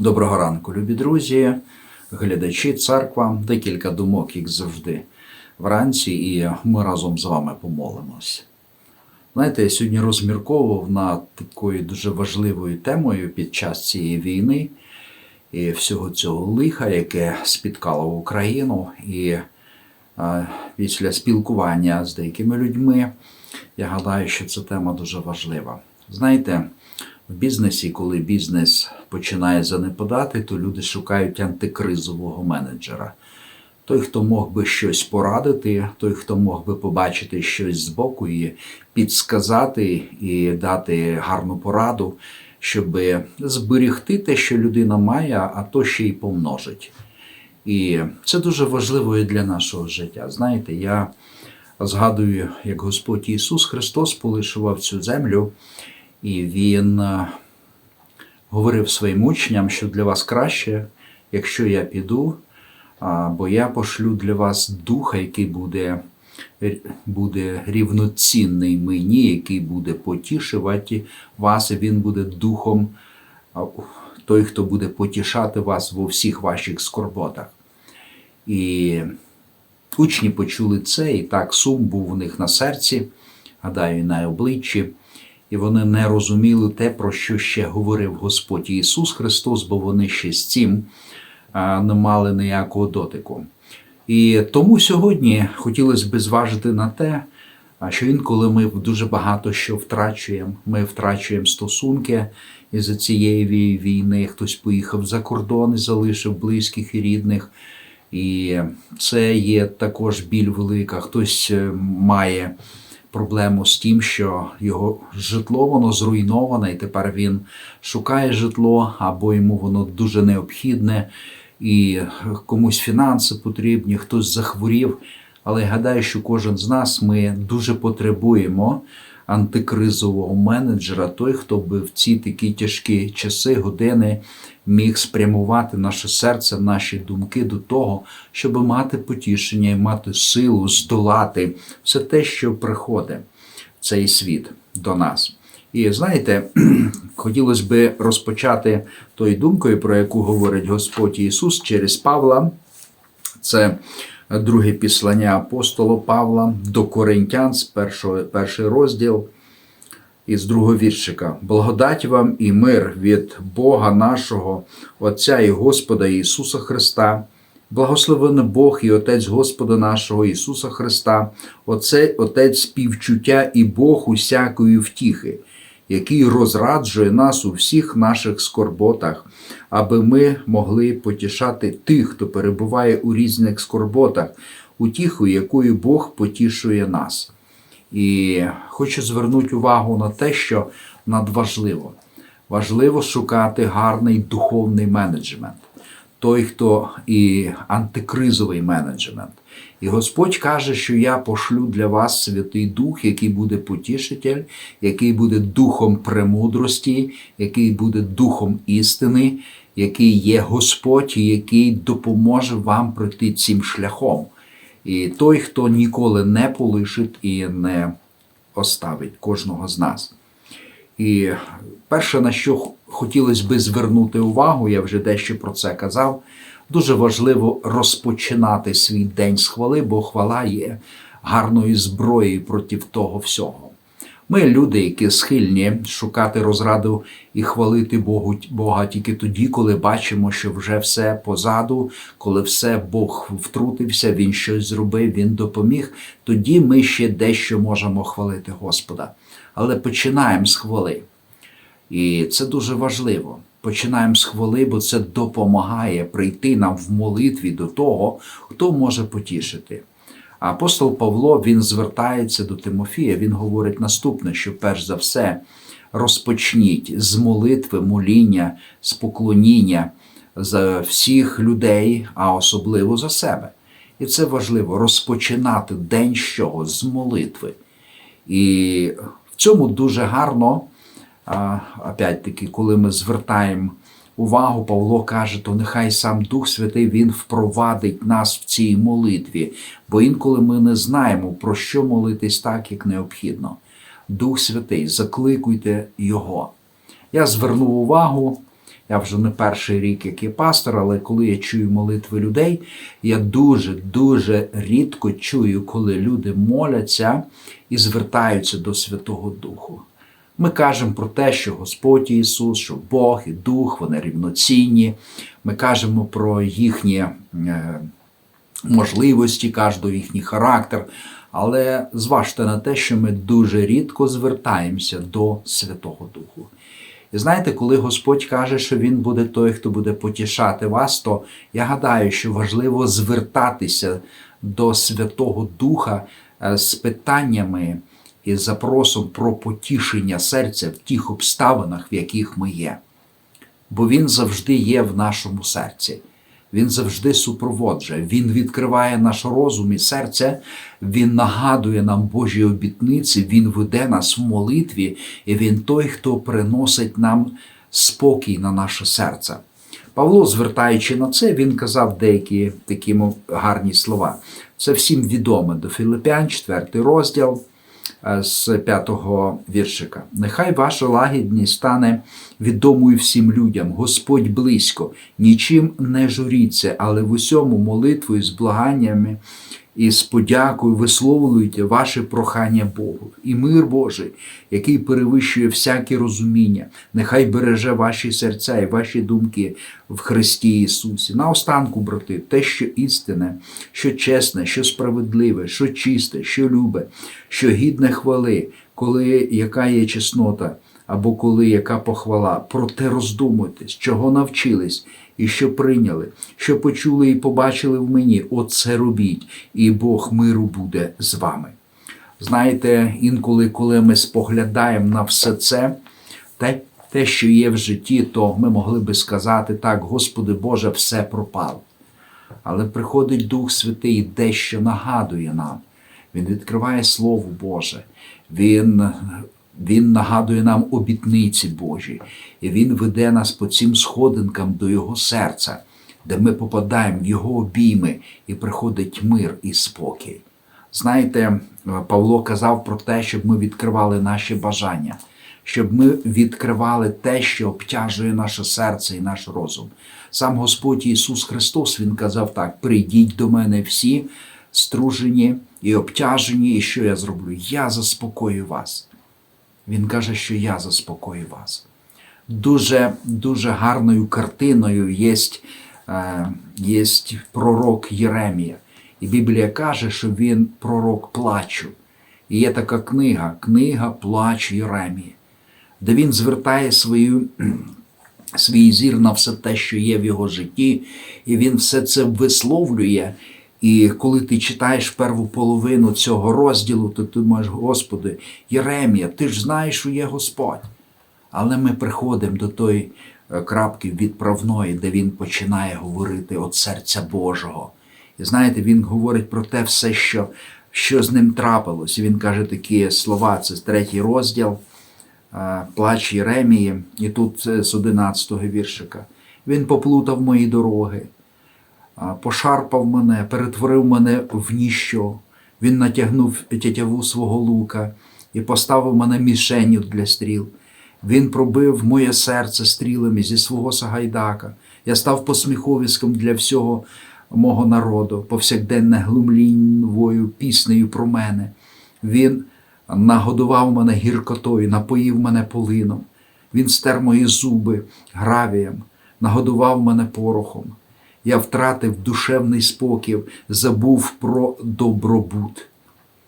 Доброго ранку, любі друзі, глядачі, церква, декілька думок, як завжди, вранці, і ми разом з вами помолимось. Знаєте, я сьогодні розмірковував над такою дуже важливою темою під час цієї війни і всього цього лиха, яке спіткало Україну. І після спілкування з деякими людьми я гадаю, що ця тема дуже важлива. Знаєте, в бізнесі, коли бізнес починає занепадати, то люди шукають антикризового менеджера. Той, хто мог би щось порадити, той, хто мог би побачити щось збоку і підсказати і дати гарну пораду, щоб зберегти те, що людина має, а то ще й помножить. І це дуже важливо і для нашого життя. Знаєте, я згадую, як Господь Ісус Христос полишував цю землю, і Він е, говорив своїм учням, що для вас краще, якщо я піду, бо я пошлю для вас духа, який буде, буде рівноцінний мені, який буде потішувати вас, і він буде духом, той, хто буде потішати вас во всіх ваших скорботах. І учні почули це, і так сум був у них на серці, гадаю, і на обличчі. І вони не розуміли те, про що ще говорив Господь Ісус Христос, бо вони ще з цим не мали ніякого дотику. І тому сьогодні хотілося б зважити на те, що інколи ми дуже багато що втрачуємо. Ми втрачуємо стосунки із цієї війни. Хтось поїхав за кордон і залишив близьких і рідних. І це є також біль велика. Хтось е, має проблему з тим, що його житло воно зруйноване, і тепер він шукає житло, або йому воно дуже необхідне, і комусь фінанси потрібні, хтось захворів. Але гадаю, що кожен з нас ми дуже потребуємо антикризового менеджера, той, хто би в ці такі тяжкі часи, години міг спрямувати наше серце, наші думки до того, щоб мати потішення і мати силу здолати все те, що приходить в цей світ до нас. І знаєте, хотілося би розпочати тою думкою, про яку говорить Господь Ісус через Павла. Це друге післання апостола Павла до Коринтян, з першого, перший розділ із другого віршика. Благодать вам і мир від Бога нашого, Отця і Господа Ісуса Христа. Благословений Бог і Отець Господа нашого Ісуса Христа, Оце, Отець співчуття і Бог усякої втіхи, який розраджує нас у всіх наших скорботах, аби ми могли потішати тих, хто перебуває у різних скорботах, утіху, якою Бог потішує нас. І хочу звернути увагу на те, що надважливо. Важливо шукати гарний духовний менеджмент, той, хто і антикризовий менеджмент. І Господь каже, що я пошлю для вас Святий Дух, який буде потішитель, який буде духом премудрості, який буде духом істини, який є Господь, який допоможе вам пройти цим шляхом. І той, хто ніколи не полишить і не оставить кожного з нас. І перше, на що хотілося би звернути увагу, я вже дещо про це казав. Дуже важливо розпочинати свій день з хвали, бо хвала є гарною зброєю проти того всього. Ми люди, які схильні шукати розраду і хвалити Богу, Бога тільки тоді, коли бачимо, що вже все позаду, коли все Бог втрутився, Він щось зробив, Він допоміг. Тоді ми ще дещо можемо хвалити Господа. Але починаємо з хвали. І це дуже важливо. Починаємо з хвали, бо це допомагає прийти нам в молитві до того, хто може потішити. Апостол Павло він звертається до Тимофія, він говорить наступне: що перш за все розпочніть з молитви, моління, з поклоніння за всіх людей, а особливо за себе. І це важливо розпочинати день з чого? З молитви. І в цьому дуже гарно, опять-таки, коли ми звертаємо увагу, Павло каже, то нехай сам Дух Святий Він впровадить нас в цій молитві, бо інколи ми не знаємо, про що молитись так, як необхідно. Дух Святий, закликуйте Його. Я звернув увагу, Я вже не перший рік, як є пастор, але коли я чую молитви людей, я дуже дуже рідко чую, коли люди моляться і звертаються до Святого Духу. Ми кажемо про те, що Господь Ісус, що Бог і Дух, вони рівноцінні. Ми кажемо про їхні е, можливості, кожного їхній характер. Але зважте на те, що ми дуже рідко звертаємося до Святого Духу. І знаєте, коли Господь каже, що Він буде той, хто буде потішати вас, то я гадаю, що важливо звертатися до Святого Духа е, з питаннями і запросом про потішення серця в тих обставинах, в яких ми є. Бо Він завжди є в нашому серці. Він завжди супроводжує, Він відкриває наш розум і серце, Він нагадує нам Божі обітниці, Він веде нас в молитві, і Він той, хто приносить нам спокій на наше серце. Павло, звертаючи на це, він казав деякі такі гарні слова. Це всім відомо до Філиппян, 4 розділ з п'ятого віршика. Нехай ваша лагідність стане відомою всім людям, Господь близько, нічим не журіться, але в усьому молитвою з благаннями і з подякою висловлюйте ваше прохання Богу. І мир Божий, який перевищує всяке розуміння, нехай береже ваші серця і ваші думки в Христі Ісусі. Наостанку, брати, те, що істинне, що чесне, що справедливе, що чисте, що любе, що гідне хвали, коли яка є чеснота. Або коли яка похвала, про те роздумуйтесь, чого навчились і що прийняли, що почули і побачили в мені, оце робіть, і Бог миру буде з вами. Знаєте, інколи, коли ми споглядаємо на все це, те, те, що є в житті, то ми могли би сказати так, Господи Боже, все пропало. Але приходить Дух Святий і дещо нагадує нам. Він відкриває Слово Боже, Він він нагадує нам обітниці Божі, і Він веде нас по цим сходинкам до Його серця, де ми попадаємо в Його обійми і приходить мир і спокій. Знаєте, Павло казав про те, щоб ми відкривали наші бажання, щоб ми відкривали те, що обтяжує наше серце і наш розум. Сам Господь Ісус Христос Він казав так: прийдіть до мене всі стружені і обтяжені, і що я зроблю? Я заспокою вас. Він каже, що я заспокою вас. Дуже дуже гарною картиною є, е, є пророк Єремія. І Біблія каже, що він пророк плачу. І є така книга, книга Плач Єремії, де він звертає свою, свій зір на все те, що є в його житті, і він все це висловлює. І коли ти читаєш перву половину цього розділу, то ти думаєш, Господи, Єремія, ти ж знаєш, що є Господь. Але ми приходимо до тої е, крапки відправної, де він починає говорити від серця Божого. І знаєте, він говорить про те все, що що з ним трапилось. І він каже такі слова: це третій розділ, е, плач Єремії, і тут з 11-го віршика. Він поплутав мої дороги пошарпав мене, перетворив мене в ніщо. Він натягнув тятяву свого лука і поставив мене мішенню для стріл. Він пробив моє серце стрілами зі свого сагайдака. Я став посміховиськом для всього мого народу, повсякденне глумлінвою піснею про мене. Він нагодував мене гіркотою, напоїв мене полином. Він стер мої зуби гравієм, нагодував мене порохом я втратив душевний спокій, забув про добробут.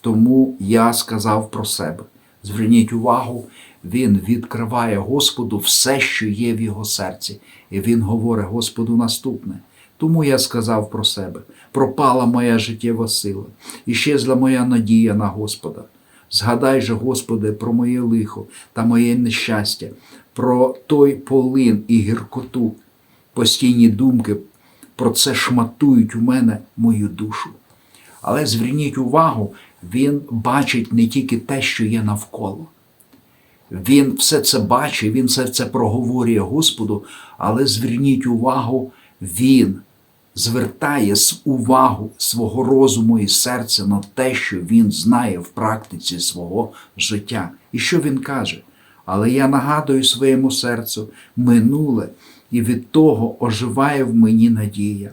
Тому я сказав про себе. Зверніть увагу, він відкриває Господу все, що є в його серці, і він говорить Господу наступне. Тому я сказав про себе: пропала моя життєва сила, і щезла моя надія на Господа. Згадай же, Господи, про моє лихо та моє нещастя, про той полин і гіркоту, постійні думки про це шматують у мене мою душу. Але зверніть увагу, він бачить не тільки те, що є навколо. Він все це бачить, він все це проговорює Господу, але зверніть увагу, він звертає увагу свого розуму і серця на те, що він знає в практиці свого життя. І що він каже? Але я нагадую своєму серцю минуле і від того оживає в мені надія.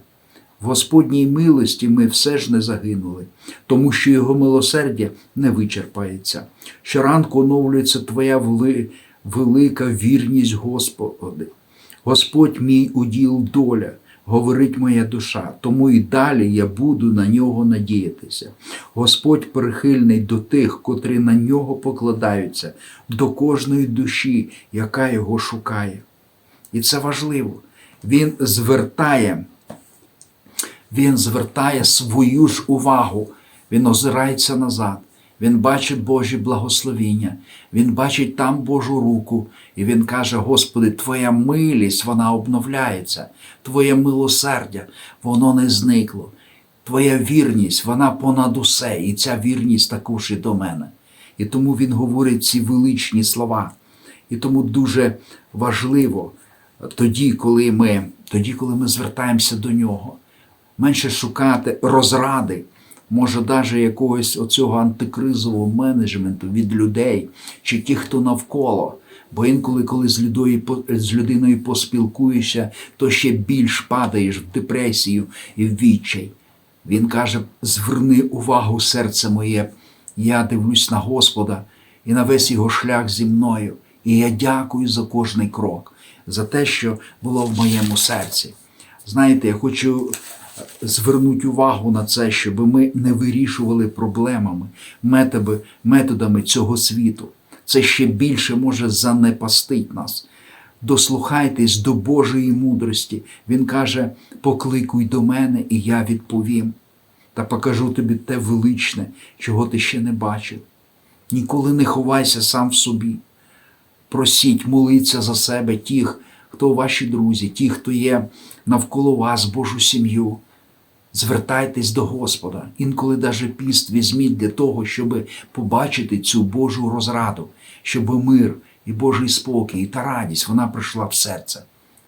В Господній милості ми все ж не загинули, тому що Його милосердя не вичерпається. Щоранку оновлюється Твоя вели- велика вірність, Господи. Господь мій уділ доля, говорить моя душа, тому і далі я буду на нього надіятися. Господь прихильний до тих, котрі на нього покладаються, до кожної душі, яка його шукає. І це важливо. Він звертає, він звертає свою ж увагу, він озирається назад. Він бачить Божі благословіння, він бачить там Божу руку, і він каже: Господи, Твоя милість вона обновляється, Твоє милосердя, воно не зникло. Твоя вірність, вона понад усе, і ця вірність також і до мене. І тому він говорить ці величні слова. І тому дуже важливо тоді, коли ми, тоді, коли ми звертаємося до нього, менше шукати розради, може, навіть якогось оцього антикризового менеджменту від людей чи ті, хто навколо. Бо інколи, коли з людою, з людиною поспілкуєшся, то ще більш падаєш в депресію і в відчай. Він каже: зверни увагу, серце моє, я дивлюсь на Господа і на весь його шлях зі мною. І я дякую за кожний крок, за те, що було в моєму серці. Знаєте, я хочу звернути увагу на це, щоб ми не вирішували проблемами, методи, методами цього світу. Це ще більше може занепастить нас. Дослухайтесь до Божої мудрості. Він каже: покликуй до мене, і я відповім. Та покажу тобі те величне, чого ти ще не бачив. Ніколи не ховайся сам в собі. Просіть, моліться за себе тих, хто ваші друзі, ті, хто є навколо вас, Божу сім'ю. Звертайтесь до Господа. Інколи даже піст візьміть для того, щоб побачити цю Божу розраду, щоб мир і Божий спокій та радість вона прийшла в серце.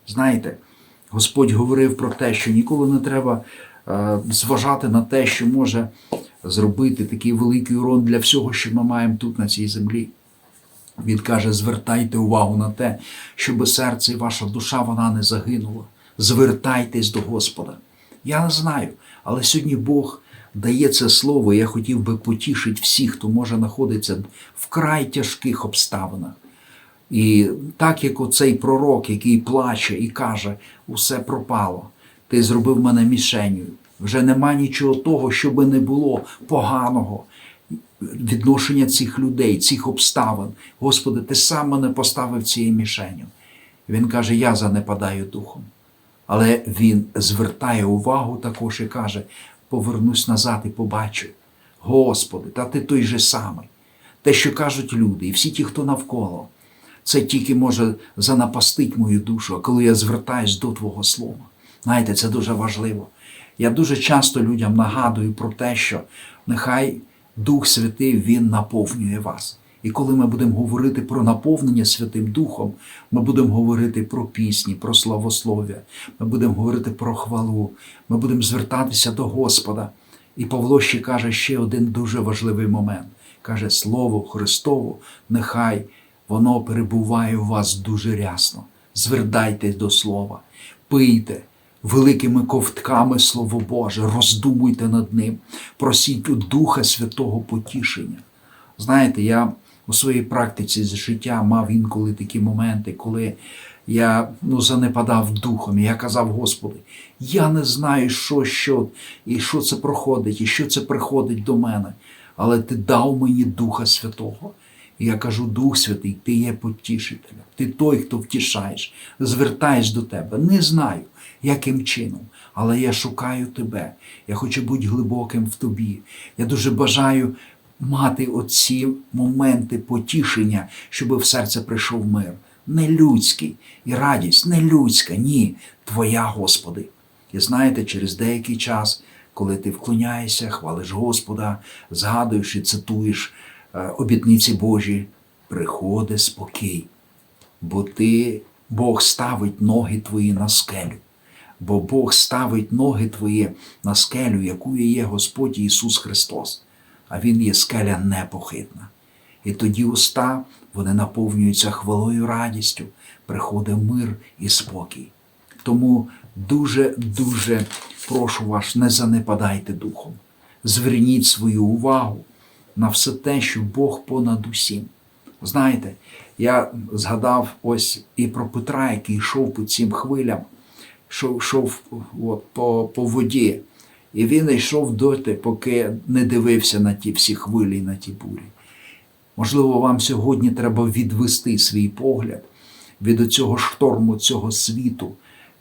Знаєте, Господь говорив про те, що ніколи не треба е, зважати на те, що може зробити такий великий урон для всього, що ми маємо тут на цій землі. Він каже: звертайте увагу на те, щоб серце і ваша душа вона не загинула. Звертайтесь до Господа. Я не знаю, але сьогодні Бог дає це слово. і Я хотів би потішити всіх, хто може знаходитися в вкрай тяжких обставинах. І так як оцей пророк, який плаче і каже, усе пропало, ти зробив мене мішенью. Вже нема нічого того, щоб не було поганого відношення цих людей, цих обставин. Господи, ти сам мене поставив цією мішенью. Він каже: Я занепадаю духом. Але він звертає увагу також і каже: повернусь назад і побачу. Господи, та ти той же самий. Те, що кажуть люди, і всі ті, хто навколо, це тільки може занапастить мою душу, коли я звертаюсь до Твого Слова. Знаєте, це дуже важливо. Я дуже часто людям нагадую про те, що нехай Дух Святий Він наповнює вас. І коли ми будемо говорити про наповнення Святим Духом, ми будемо говорити про пісні, про славослов'я, ми будемо говорити про хвалу, ми будемо звертатися до Господа. І Павло ще каже ще один дуже важливий момент. Каже, Слово Христово, нехай воно перебуває у вас дуже рясно. Звертайтесь до Слова, пийте великими ковтками Слово Боже, роздумуйте над ним, просіть у Духа Святого потішення. Знаєте, я у своїй практиці з життя мав інколи такі моменти, коли я ну, занепадав духом, і я казав, Господи, я не знаю, що, що, і що це проходить, і що це приходить до мене, але Ти дав мені Духа Святого. І я кажу, Дух Святий, Ти є потішителем, ти той, хто втішаєш, звертаєш до тебе. Не знаю, яким чином, але я шукаю тебе. Я хочу бути глибоким в тобі. Я дуже бажаю мати оці моменти потішення, щоб в серце прийшов мир. Не людський і радість, не людська, ні, Твоя, Господи. І знаєте, через деякий час, коли ти вклоняєшся, хвалиш Господа, згадуєш і цитуєш е, обітниці Божі, приходить спокій, бо ти, Бог ставить ноги твої на скелю. Бо Бог ставить ноги твої на скелю, якою є Господь Ісус Христос а Він є скеля непохитна. І тоді уста вони наповнюються хвалою радістю, приходить мир і спокій. Тому дуже-дуже прошу вас, не занепадайте духом. Зверніть свою увагу на все те, що Бог понад усім. Знаєте, я згадав ось і про Петра, який йшов по цим хвилям, йшов, йшов от, по, по воді. І він йшов доти, поки не дивився на ті всі хвилі на ті бурі. Можливо, вам сьогодні треба відвести свій погляд від цього шторму, цього світу,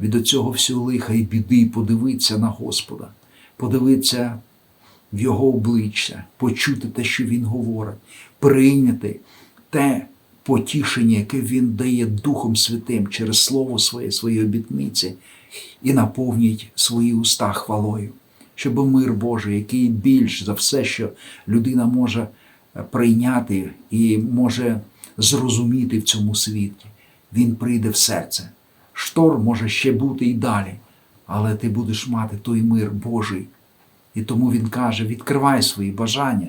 від цього всього лиха і біди, і подивитися на Господа, подивитися в Його обличчя, почути те, що Він говорить, прийняти те потішення, яке Він дає Духом Святим через Слово Своє, свої обітниці, і наповніть свої уста хвалою, щоб мир Божий, який більш за все, що людина може прийняти і може зрозуміти в цьому світі, він прийде в серце. Шторм може ще бути і далі, але ти будеш мати той мир Божий. І тому він каже: відкривай свої бажання,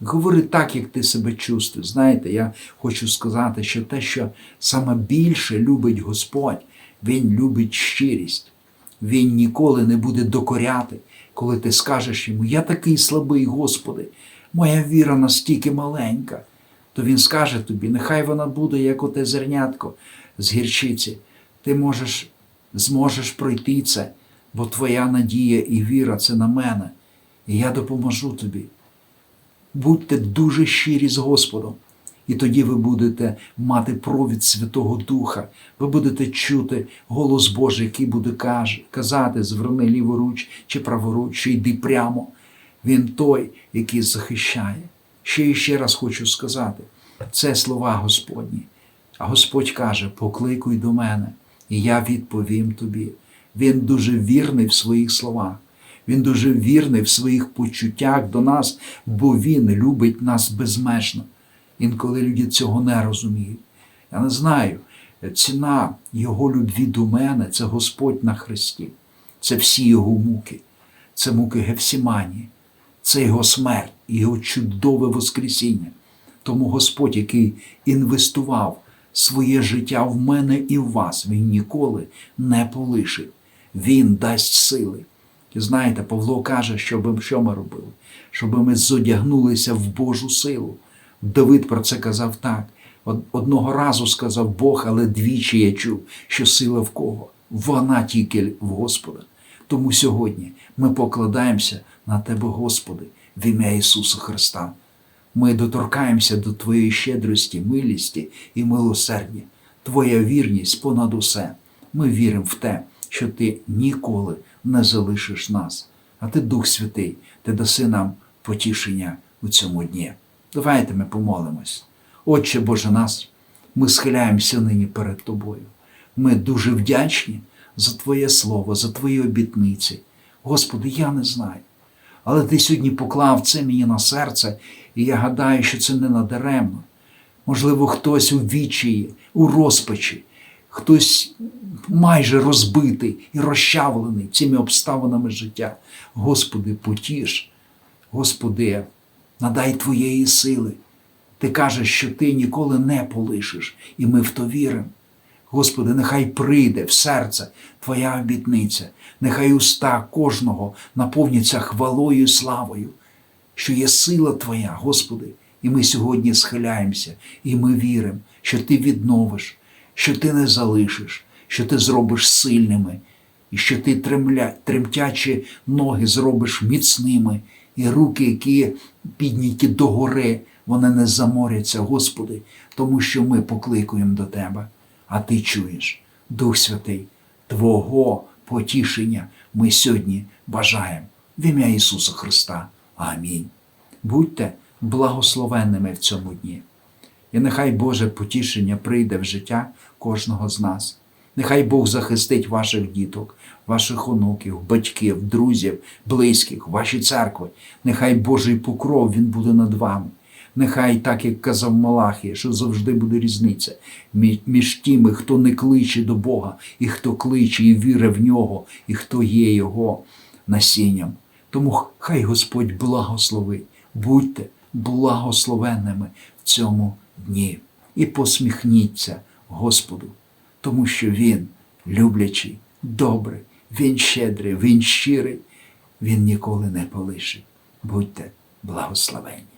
говори так, як ти себе чувствуєш. Знаєте, я хочу сказати, що те, що саме більше любить Господь, Він любить щирість. Він ніколи не буде докоряти, коли ти скажеш йому, я такий слабий, Господи, моя віра настільки маленька, то він скаже тобі, нехай вона буде, як оте зернятко з гірчиці. Ти можеш, зможеш пройти це, бо твоя надія і віра це на мене, і я допоможу тобі. Будьте дуже щирі з Господом, і тоді ви будете мати провід Святого Духа, ви будете чути голос Божий, який буде казати, зверни ліворуч чи праворуч, чи йди прямо. Він той, який захищає. Ще і ще раз хочу сказати: це слова Господні. А Господь каже: покликуй до мене, і я відповім тобі. Він дуже вірний в своїх словах. Він дуже вірний в своїх почуттях до нас, бо Він любить нас безмежно. Інколи люди цього не розуміють. Я не знаю, ціна Його любві до мене це Господь на Христі, це всі Його муки, це муки Гефсіманії, це Його смерть, Його чудове Воскресіння. Тому Господь, який інвестував своє життя в мене і в вас, Він ніколи не полишив. Він дасть сили. І знаєте, Павло каже, що ми робили? Щоб ми зодягнулися в Божу силу. Давид про це казав так. Одного разу сказав Бог, але двічі я чув, що сила в кого? Вона тільки в Господа. Тому сьогодні ми покладаємося на Тебе, Господи, в ім'я Ісуса Христа. Ми доторкаємося до Твоєї щедрості, милісті і милосердя, Твоя вірність понад усе. Ми віримо в те, що Ти ніколи не залишиш нас, а Ти, Дух Святий, Ти даси нам потішення у цьому дні. Давайте ми помолимось. Отче Боже нас, ми схиляємося нині перед Тобою. Ми дуже вдячні за Твоє Слово, за Твої обітниці. Господи, я не знаю. Але Ти сьогодні поклав це мені на серце, і я гадаю, що це не надаремно. Можливо, хтось у відчаї, у розпачі, хтось майже розбитий і розчавлений цими обставинами життя. Господи, потіш, Господи, надай Твоєї сили. Ти кажеш, що Ти ніколи не полишиш, і ми в то віримо. Господи, нехай прийде в серце Твоя обітниця, нехай уста кожного наповняться хвалою і славою, що є сила Твоя, Господи, і ми сьогодні схиляємося, і ми віримо, що Ти відновиш, що Ти не залишиш, що Ти зробиш сильними, і що Ти тремтячі ноги зробиш міцними, і руки, які підняті догори, вони не заморяться, Господи, тому що ми покликуємо до Тебе, а Ти чуєш, Дух Святий, Твого потішення ми сьогодні бажаємо в ім'я Ісуса Христа. Амінь. Будьте благословенними в цьому дні. І нехай Боже потішення прийде в життя кожного з нас. Нехай Бог захистить ваших діток, ваших онуків, батьків, друзів, близьких, ваші церкви. Нехай Божий покров Він буде над вами. Нехай, так як казав Малахія, що завжди буде різниця між тими, хто не кличе до Бога, і хто кличе і вірить в нього, і хто є Його насінням. Тому хай Господь благословить, будьте благословенними в цьому дні і посміхніться Господу, тому що Він люблячий, добрий, Він щедрий, Він щирий, Він ніколи не полишить. Будьте благословенні.